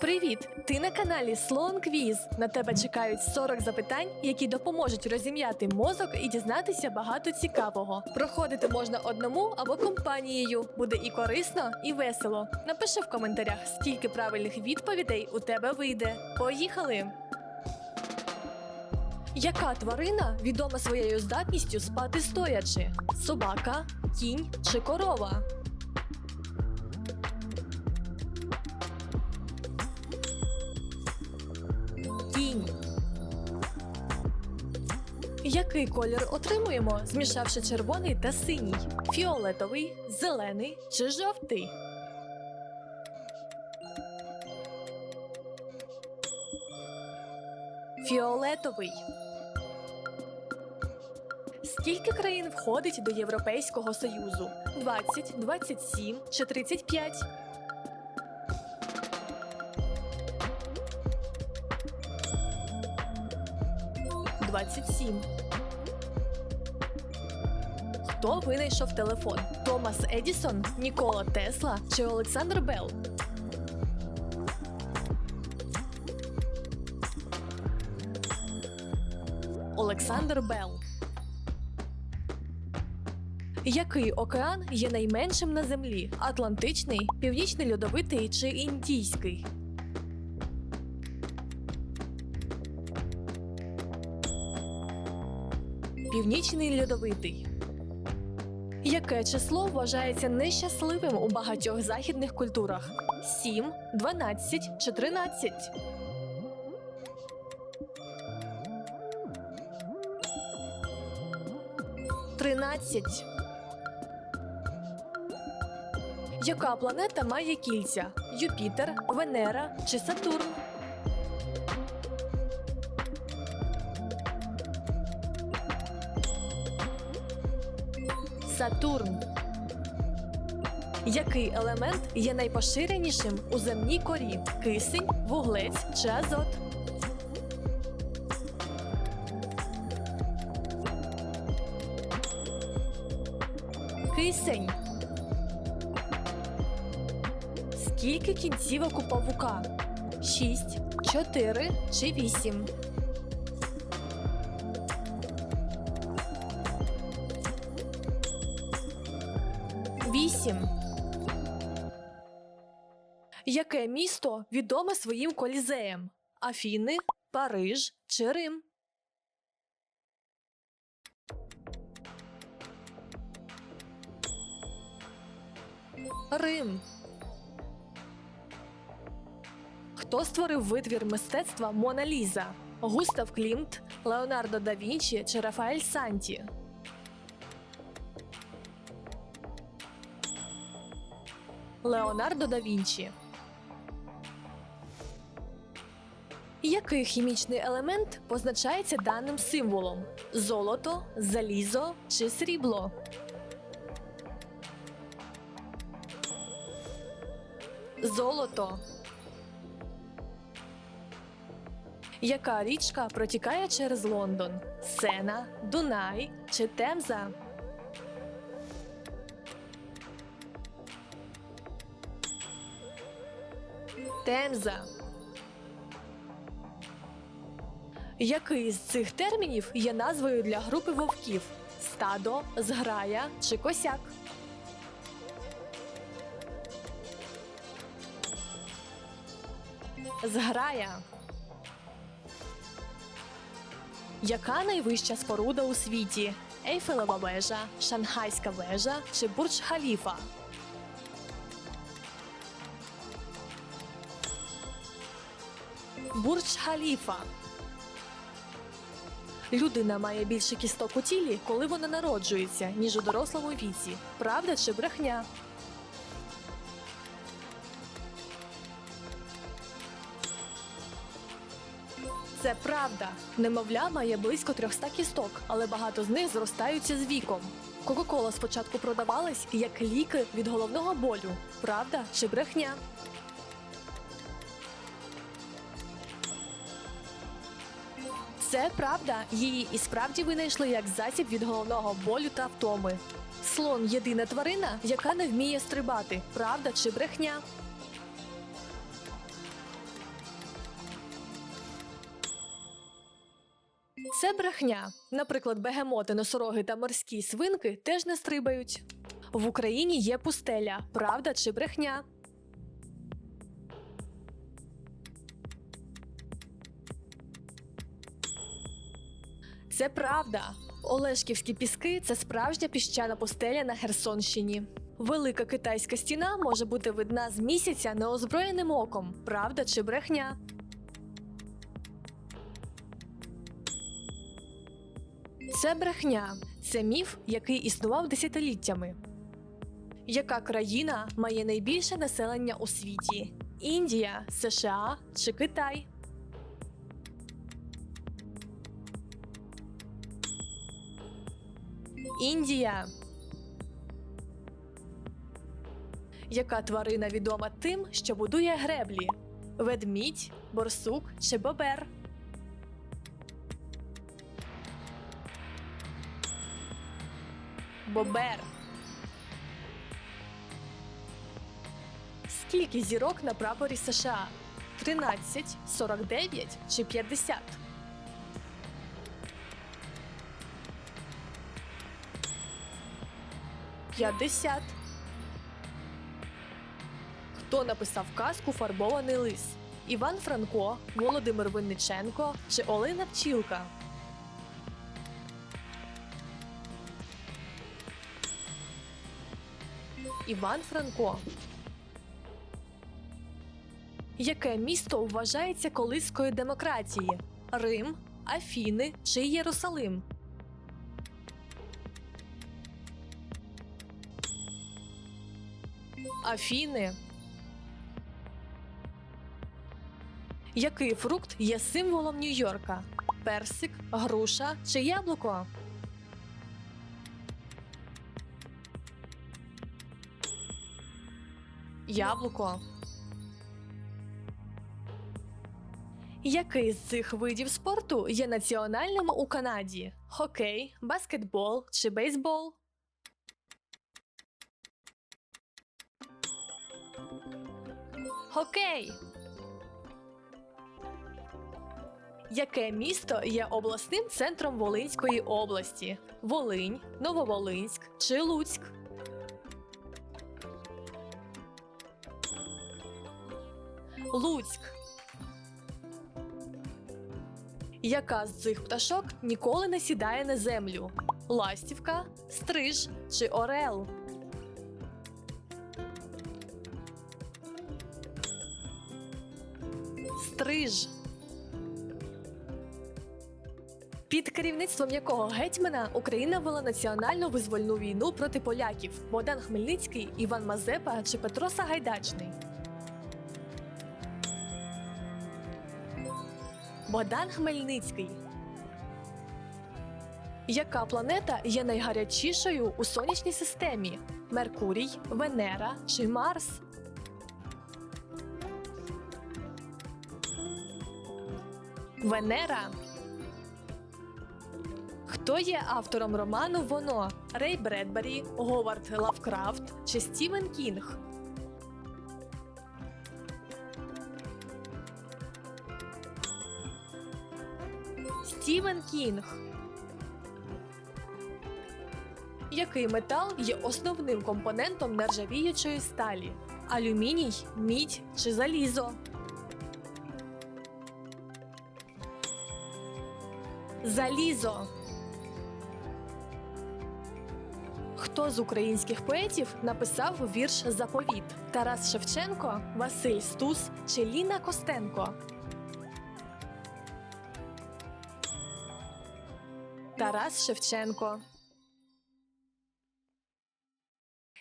Привіт! Ти на каналі Слон Квіз. На тебе чекають 40 запитань, які допоможуть розім'яти мозок і дізнатися багато цікавого. Проходити можна одному або компанією. Буде і корисно, і весело. Напиши в коментарях, скільки правильних відповідей у тебе вийде. Поїхали! Яка тварина відома своєю здатністю спати стоячи? Собака, кінь чи корова? Який колір отримуємо, змішавши червоний та синій? Фіолетовий, зелений чи жовтий? Фіолетовий. Скільки країн входить до Європейського Союзу? 20, 27 чи 35? Двадцять сім. Хто винайшов телефон? Томас Едісон, Нікола Тесла чи Олександр Белл? Олександр Белл. Який океан є найменшим на землі? Атлантичний, Північний льодовитий чи Індійський? Північний льодовитий. Яке число вважається нещасливим у багатьох західних культурах? 7, 12 чи 13? Тринадцять. Яка планета має кільця? Юпітер, Венера чи Сатурн? Сатурн. Який елемент є найпоширенішим у земній корі? Кисень, вуглець чи азот? Кисень. Скільки кінцівок у павука? Шість, чотири чи вісім? Вісім. Яке місто відоме своїм колізеєм? Афіни, Париж чи Рим? Рим. Хто створив витвір мистецтва Мона Ліза? Густав Клімт, Леонардо да Вінчі чи Рафаель Санті? Леонардо да Вінчі. Який хімічний елемент позначається даним символом? Золото, залізо чи срібло? Золото. Яка річка протікає через Лондон? Сена, Дунай чи Темза? Темза. Який з цих термінів є назвою для групи вовків? Стадо, зграя чи косяк? Зграя. Яка найвища споруда у світі? Ейфелева вежа, Шанхайська вежа чи Бурдж Халіфа? Бурдж Халіфа. Людина має більше кісток у тілі, коли вона народжується, ніж у дорослому віці. Правда чи брехня? Це правда. Немовля має близько 300 кісток, але багато з них зростаються з віком. Кока-кола спочатку продавалась як ліки від головного болю. Правда чи брехня? Це правда. Її і справді винайшли як засіб від головного болю та втоми. Слон єдина тварина, яка не вміє стрибати. Правда чи брехня? Це брехня. Наприклад, бегемоти, носороги та морські свинки теж не стрибають. В Україні є пустеля. Правда чи брехня? Це правда. Олешківські піски це справжня піщана пустеля на Херсонщині. Велика китайська стіна може бути видна з місяця неозброєним оком. Правда чи брехня? Це брехня. Це міф, який існував десятиліттями. Яка країна має найбільше населення у світі? Індія, США чи Китай? Індія. Яка тварина відома тим, що будує греблі? Ведмідь, борсук чи бобер? Бобер. Скільки зірок на прапорі США? 13, 49 чи 50? П'ятдесят. Хто написав казку Фарбований лис? Іван Франко, Володимир Винниченко чи Олена Пчілка? Іван Франко. Яке місто вважається колискою демократії? Рим, Афіни чи Єрусалим? Афіни. Який фрукт є символом Нью-Йорка? Персик, груша чи яблуко? Яблуко. Який з цих видів спорту є національним у Канаді? Хокей, баскетбол чи бейсбол? Хокей. Яке місто є обласним центром Волинської області? Волинь, Нововолинськ чи Луцьк? Луцьк. Яка з цих пташок ніколи не сідає на землю? Ластівка, стриж чи орел? Стриж. Під керівництвом якого гетьмана Україна вела національну визвольну війну проти поляків Богдан Хмельницький, Іван Мазепа чи Петро Сагайдачний? Богдан Хмельницький. Яка планета є найгарячішою у сонячній системі? Меркурій, Венера чи Марс? Венера. Хто є автором роману Воно? Рей Бредбері, Говард Лавкрафт чи Стівен Кінг? Стівен Кінг. Який метал є основним компонентом нержавіючої сталі? Алюміній, мідь чи залізо? Залізо. Хто з українських поетів написав вірш Заповіт? Тарас Шевченко, Василь Стус чи Ліна Костенко? Тарас Шевченко.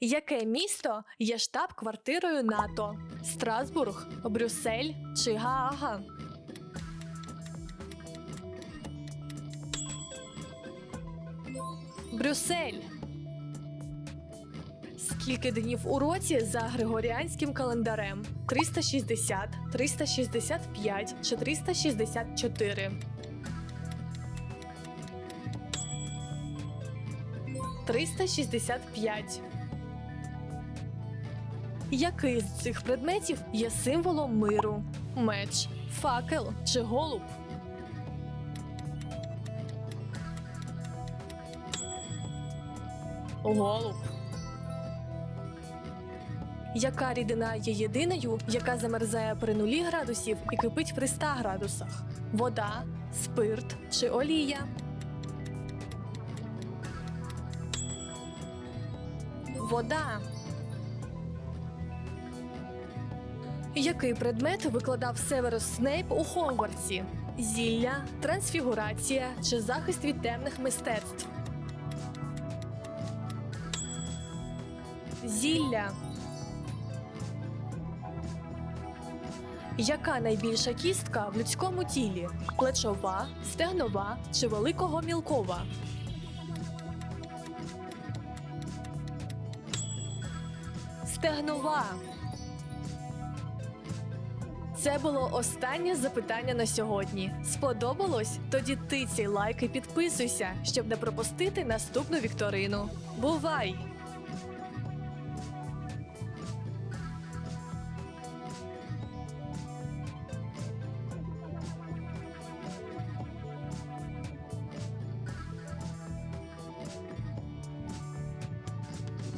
Яке місто є штаб-квартирою НАТО? Страсбург, Брюссель чи Гаага? Брюссель. Скільки днів у році за григоріанським календарем? 360, 365 чи 364? 365. Який з цих предметів є символом миру? Меч, факел чи голуб? Голуб. Яка рідина є єдиною, яка замерзає при нулі градусів і кипить при 100 градусах? Вода, спирт чи олія? Вода. Який предмет викладав Северус Снейп у Хогвартсі? Зілля, трансфігурація чи захист від темних мистецтв? Зілля. Яка найбільша кістка в людському тілі? Плечова, стегнова чи великого мілкова? Стегнова. Це було останнє запитання на сьогодні. Сподобалось? Тоді тицяй лайк і підписуйся, щоб не пропустити наступну вікторину. Бувай!